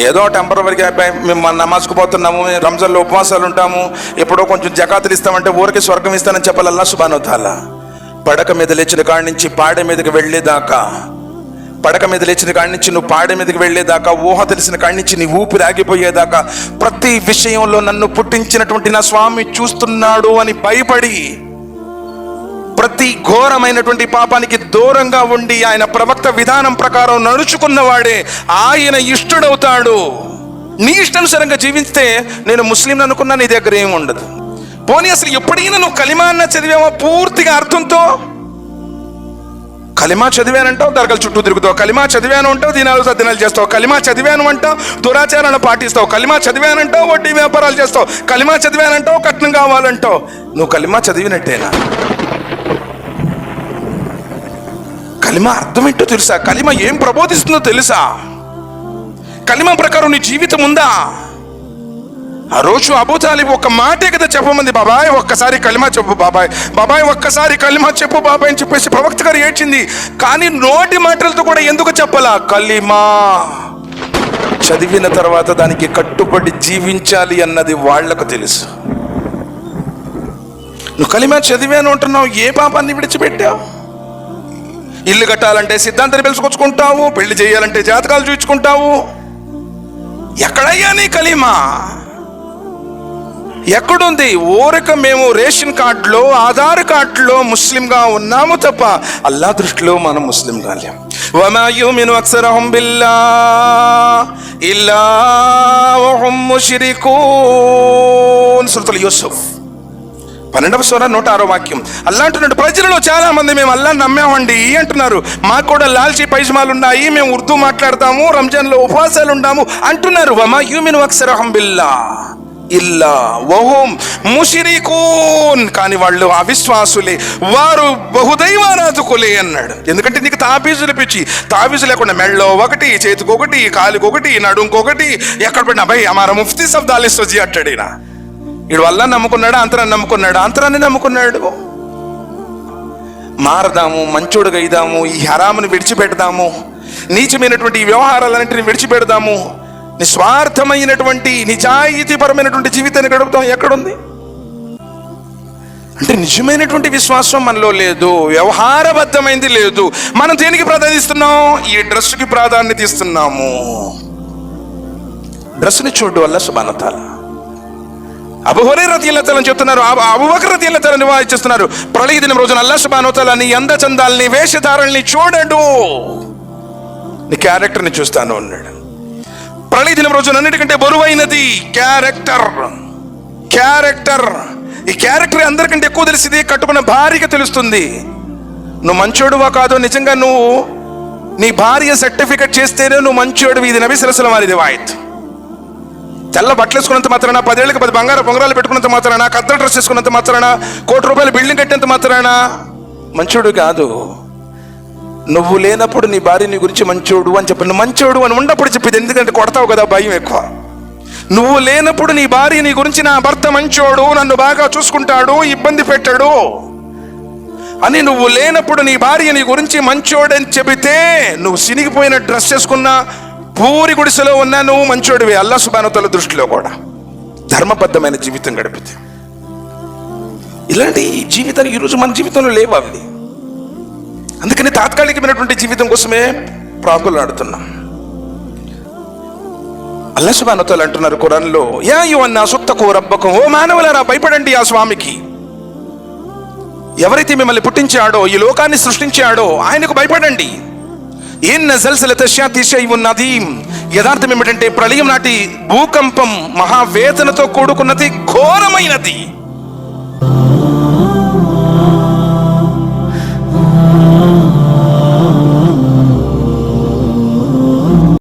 ఏదో టెంపరీగా మేము మన నమాజ్కు పోతున్నాము రంజాన్లో ఉపవాసాలు ఉంటాము ఎప్పుడో కొంచెం జకాతులు ఇస్తామంటే ఊరికి స్వర్గం ఇస్తానని చెప్పాలి అల్లా పడక మీద లేచిన కాడి నుంచి పాడె మీదకి వెళ్ళేదాకా పడక మీద లేచిన కాడి నుంచి నువ్వు పాడె మీదకి వెళ్ళేదాకా ఊహ తెలిసిన కాడి నుంచి నీ ఊపిరి ఆగిపోయేదాకా ప్రతి విషయంలో నన్ను పుట్టించినటువంటి నా స్వామి చూస్తున్నాడు అని భయపడి ప్రతి ఘోరమైనటువంటి పాపానికి దూరంగా ఉండి ఆయన ప్రవక్త విధానం ప్రకారం నడుచుకున్నవాడే ఆయన ఇష్టడవుతాడు. నీ ఇష్టానుసారంగా జీవిస్తే నేను ముస్లింలు అనుకున్నా నీ దగ్గర ఏమి ఉండదు. పోనీ అసలు ఎప్పుడైనా నువ్వు కలిమా అన్న చదివావా పూర్తిగా అర్థంతో? కలిమా చదివానంటావు దర్గల చుట్టూ తిరుగుతావు. కలిమా చదివాను అంటావు దినాలు సద్దినాలు చేస్తావు. కలిమా చదివాను అంటావు దురాచారాలను పాటిస్తావు. కలిమా చదివానంటావు వడ్డీ వ్యాపారాలు చేస్తావు. కలిమా చదివానంటావు కట్నం కావాలంటావు. నువ్వు కలిమా చదివినట్టేనా? కలిమ అర్థం ఏంటో తెలుసా? కలిమ ఏం ప్రబోధిస్తుందో తెలుసా? కలిమ ప్రకారం నీ జీవితం ఉందా? ఆ రోజు అబూతాలి ఒక మాటే కదా చెప్పమంది బాబాయ్. ఒక్కసారి కలిమా చెప్పు బాబాయ్. బాబాయ్ ఒక్కసారి కలిమా చెప్పు బాబాయ్ అని చెప్పేసి ప్రవక్త గారు ఏడ్చింది. కానీ నోటి మాటలతో కూడా ఎందుకు చెప్పాలా? కలిమా చదివిన తర్వాత దానికి కట్టుబడి జీవించాలి అన్నది వాళ్ళకు తెలుసు. నువ్వు కలిమా చదివాను అంటున్నావు. ఏ పాపాన్ని విడిచిపెట్టావు? ఇల్లు కట్టాలంటే సిద్ధాంతాన్ని పిలుచుకొచ్చుకుంటావు పెళ్ళి చేయాలంటే జాతకాలు చూపించుకుంటావు ఎక్కడయ్యా నీ కలిమా? ఎక్కడుంది? ఊరక మేము రేషన్ కార్డులో ఆధార్ కార్డులో ముస్లింగా ఉన్నాము తప్ప అల్లా దృష్టిలో మనం ముస్లిం కాలేం వమా యూమిను బిల్లా ఇల్లా వహుం ముష్రికూన్. యూసుఫ్. పన్నెండవ సూర నూట ఆరో వాక్యం. అల్లా అంటున్నాడు ప్రజలలో చాలా మంది మేము అల్లా నమ్మామండి. అంటున్నారు మాకు కూడా లాల్చీ పైజమాలు ఉన్నాయి మేము ఉర్దూ మాట్లాడతాము రంజాన్లో ఉపవాసాలు ఉండాము అంటున్నారు వమా యూమిన్ అక్సరహం బిల్లా ఇల్లా వహుం ముషిరికూన్. కానీ వాళ్ళు అవిశ్వాసులే వారు బహుదైవారాధకులే అన్నాడు. ఎందుకంటే నీకు తాబీజులు పిచ్చి. తాబీజు లేకుండా మెళ్ళో ఒకటి చేతికి ఒకటి నడుంకొకటి ఎక్కడ పడిన భయ్ అమార ముఫ్తీ శబ్దాలు ఇస్తోజీ అంటాడు వీడు వల్ల నమ్ముకున్నాడు అంతరాన్ని నమ్ముకున్నాడు అంతరాన్ని నమ్ముకున్నాడు. మారదాము మంచోడుగా ఈ హరామును విడిచిపెడదాము నీచమైనటువంటి ఈ వ్యవహారాలన్నింటిని విడిచిపెడదాము. నిస్వార్థమైనటువంటి నిజాయితీపరమైనటువంటి జీవితాన్ని గడుపుతాం. ఎక్కడుంది? అంటే నిజమైనటువంటి విశ్వాసం మనలో లేదు వ్యవహారబద్ధమైంది లేదు. మనం దేనికి ప్రాధాన్యతిస్తున్నాం? ఈ డ్రెస్కి ప్రాధాన్యత ఇస్తున్నాము డ్రెస్ని చూడడం వల్ల సుబానతాల అబుహరే రతీలతలని చెప్తున్నారు. అబు- అబుబకర్ వాయిస్తున్నారు ప్రళయ దినం రోజున అల్లా సుబానోతల నీ అందచందాలని వేషధారల్ని చూడడు. నీ క్యారెక్టర్ని చూస్తాను అన్నాడు. ప్రళయ దినం రోజున అన్నిటికంటే బరువైనది క్యారెక్టర్. క్యారెక్టర్. ఈ క్యారెక్టర్ అందరికంటే ఎక్కువ తెలిసింది కట్టుకున్న భార్యకి తెలుస్తుంది. నువ్వు మంచోడువా కాదో నిజంగా నువ్వు నీ భార్య సర్టిఫికెట్ చేస్తేనే నువ్వు మంచోడు ఇది నబీ సరసల వారిది వాయిత్ తెల్ల బట్టలు వేసుకున్నంత మాత్రాన పదేళ్ళకి పది బంగారు పొంగరాలు పెట్టుకున్నంత మాత్రాన కత్తల డ్రెస్ వేసుకున్నంత మాత్రాన కోటి రూపాయలు బిల్డింగ్ కట్టినంత మాత్రాన. మంచోడు కాదు. నువ్వు లేనప్పుడు నీ భార్య నీ గురించి మంచోడు అని చెప్పి నువ్వు మంచోడు అని ఉన్నప్పుడు చెప్పింది ఎందుకంటే కొడతావు కదా భయం ఎక్కువ. నువ్వు లేనప్పుడు నీ భార్య నీ గురించి నా భర్త మంచోడు నన్ను బాగా చూసుకుంటాడు ఇబ్బంది పెట్టాడు అని నువ్వు లేనప్పుడు నీ భార్య నీ గురించి మంచోడని చెబితే నువ్వు సినిగిపోయిన డ్రెస్ వేసుకున్నా పూరి గుడిసెలో ఉన్నా నువ్వు మంచోడివి. అల్లా సుబానతల దృష్టిలో కూడా. ధర్మబద్ధమైన జీవితం గడిపితే. ఇలాంటి జీవితాలు ఈరోజు మన జీవితంలో లేవు అవి? అందుకని తాత్కాలికమైనటువంటి జీవితం కోసమే ప్రాకులాడుతున్నాం అల్లా సుబానతలు అంటున్నారు కురాన్లో యా యువన్నా సుత్తకు రబ్బకు. ఓ మానవులారా భయపడండి ఆ స్వామికి. ఎవరైతే మిమ్మల్ని పుట్టించాడో ఈ లోకాన్ని సృష్టించాడో ఆయనకు భయపడండి. ఏం నజల్సలత ఉన్నది యథార్థం ఏమిటంటే ప్రళయం నాటి భూకంపం మహావేదనతో కూడుకున్నది ఘోరమైనది.